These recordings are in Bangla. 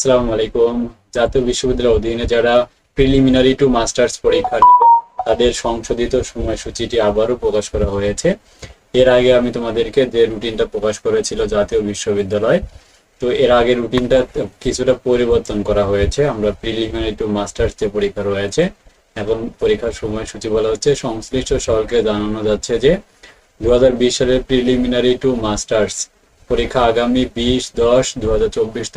আসসালামু আলাইকুম জাতীয় বিশ্ববিদ্যালয়ের অধীনে যারা প্রিলিমিনারি টু মাস্টার্স পরীক্ষা তাদের সংশোধিত সময়সূচিটি আবারও প্রকাশ করা হয়েছে। এর আগে আমি তোমাদেরকে যে রুটিনটা প্রকাশ করেছিল জাতীয় বিশ্ববিদ্যালয়, তো এর আগে রুটিনটা কিছুটা পরিবর্তন করা হয়েছে। আমরা প্রিলিমিনারি টু মাস্টার্স যে পরীক্ষা রয়েছে, এখন পরীক্ষার সময়সূচি বলা হচ্ছে, সংশ্লিষ্ট সকলকে জানানো যাচ্ছে যে দু হাজার বিশ সালের প্রিলিমিনারি টু মাস্টার্স পরীক্ষা আগামী বিশ দশ দু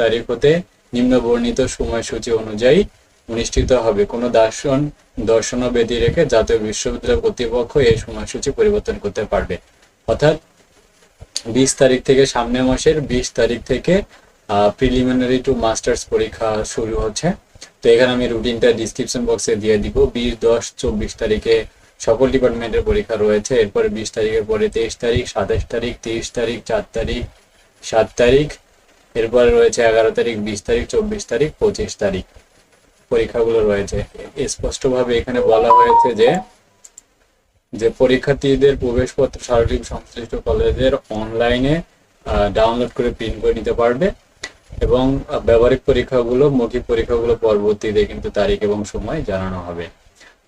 তারিখ হতে নিম্ন বর্ণিত সময়সূচি অনুযায়ী অনুষ্ঠিত হবে। কোনো দর্শন দর্শন বেদি রেখে জাতীয় বিশ্ববিদ্যালয় কর্তৃপক্ষ এই সময়সূচি পরিবর্তন করতে পারবে। অর্থাৎ বিশ তারিখ থেকে সামনের মাসের বিশ তারিখ থেকে প্রিলিমিনারি টু মাস্টার্স পরীক্ষা শুরু হচ্ছে। তো এখানে আমি রুটিনটা ডিসক্রিপশন বক্সে দিয়ে দিব। বিশ, দশ, চব্বিশ তারিখে সকল ডিপার্টমেন্টের পরীক্ষা রয়েছে। এরপরে বিশ তারিখের পরে তেইশ তারিখ, সাতাশ তারিখ, তিরিশ তারিখ, চার তারিখ, সাত তারিখ এরপরে রয়েছে এগারো তারিখ, বিশ তারিখ, চব্বিশ তারিখ, পঁচিশ তারিখ। পরীক্ষাগুলো রয়েছে। স্পষ্টভাবে এখানে বলা হয়েছে যে যে পরীক্ষার্থীদের প্রবেশপত্র সার্বিক সংশ্লিষ্ট কলেজের অনলাইনে ডাউনলোড করে প্রিন্ট করে নিতে পারবে এবং ব্যবহারিক পরীক্ষাগুলো, মৌখিক পরীক্ষাগুলো পরবর্তীতে কিন্তু তারিখ এবং সময় জানানো হবে।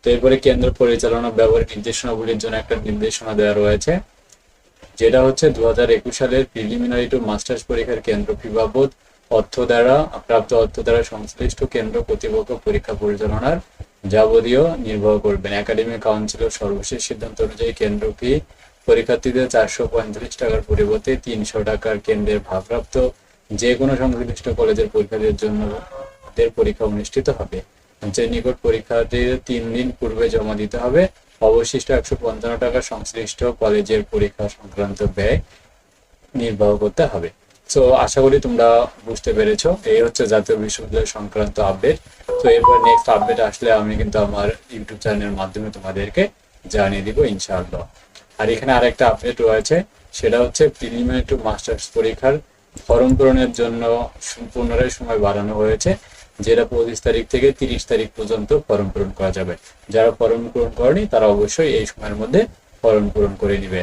তো এরপরে কেন্দ্র পরিচালনা ব্যবহারিক নির্দেশনাগুলির জন্য একটা নির্দেশনা দেওয়া রয়েছে। যেটা হচ্ছে দু হাজার একুশ সালের প্রিলিমিনারি টু মাস্টার্স পরীক্ষার কেন্দ্র ফি বাবদ অর্থ দ্বারা, প্রাপ্ত অর্থ দ্বারা সংশ্লিষ্ট কেন্দ্র কর্তৃপক্ষ পরীক্ষা পরিচালনার যাবতীয় নির্ভর করবেন। একাডেমিক কাউন্সিলের সর্বশেষ সিদ্ধান্ত অনুযায়ী কেন্দ্র ফি পরীক্ষার্থীদের চারশো পঁয়ত্রিশ টাকার পরিবর্তে তিনশো টাকার কেন্দ্রের ভারপ্রাপ্ত যে কোনো সংশ্লিষ্ট কলেজের পরীক্ষার্থীর জন্য পরীক্ষা অনুষ্ঠিত হবে। যে নিকট পরীক্ষার্থীদের তিন দিন পূর্বে জমা দিতে হবে। অবশিষ্ট একশো পঞ্চান্ন টাকা সংশ্লিষ্ট কলেজের পরীক্ষা সংক্রান্ত ব্যয় নির্বাহ করতে হবে। তো আশা করি তোমরা বুঝতে পেরেছ। এই হচ্ছে জাতীয় বিশ্ববিদ্যালয় সংক্রান্ত আপডেট তো এরপর নেক্সট আপডেট আসলে আমি কিন্তু আমার ইউটিউব চ্যানেলের মাধ্যমে তোমাদেরকে জানিয়ে দিব ইনশাআল্লাহ। আর এখানে আরেকটা আপডেট রয়েছে, সেটা হচ্ছে প্রিলিমিনারি টু মাস্টার্স পরীক্ষার ফর্ম পূরণের জন্য পুনরায় সময় বাড়ানো হয়েছে। যেটা পঁচিশ তারিখ থেকে তিরিশ তারিখ পর্যন্ত ফরম পূরণ করা যাবে। যারা ফর্ম পূরণ করেনি, তারা অবশ্যই এই সময়ের মধ্যে ফর্ম পূরণ করে নেবে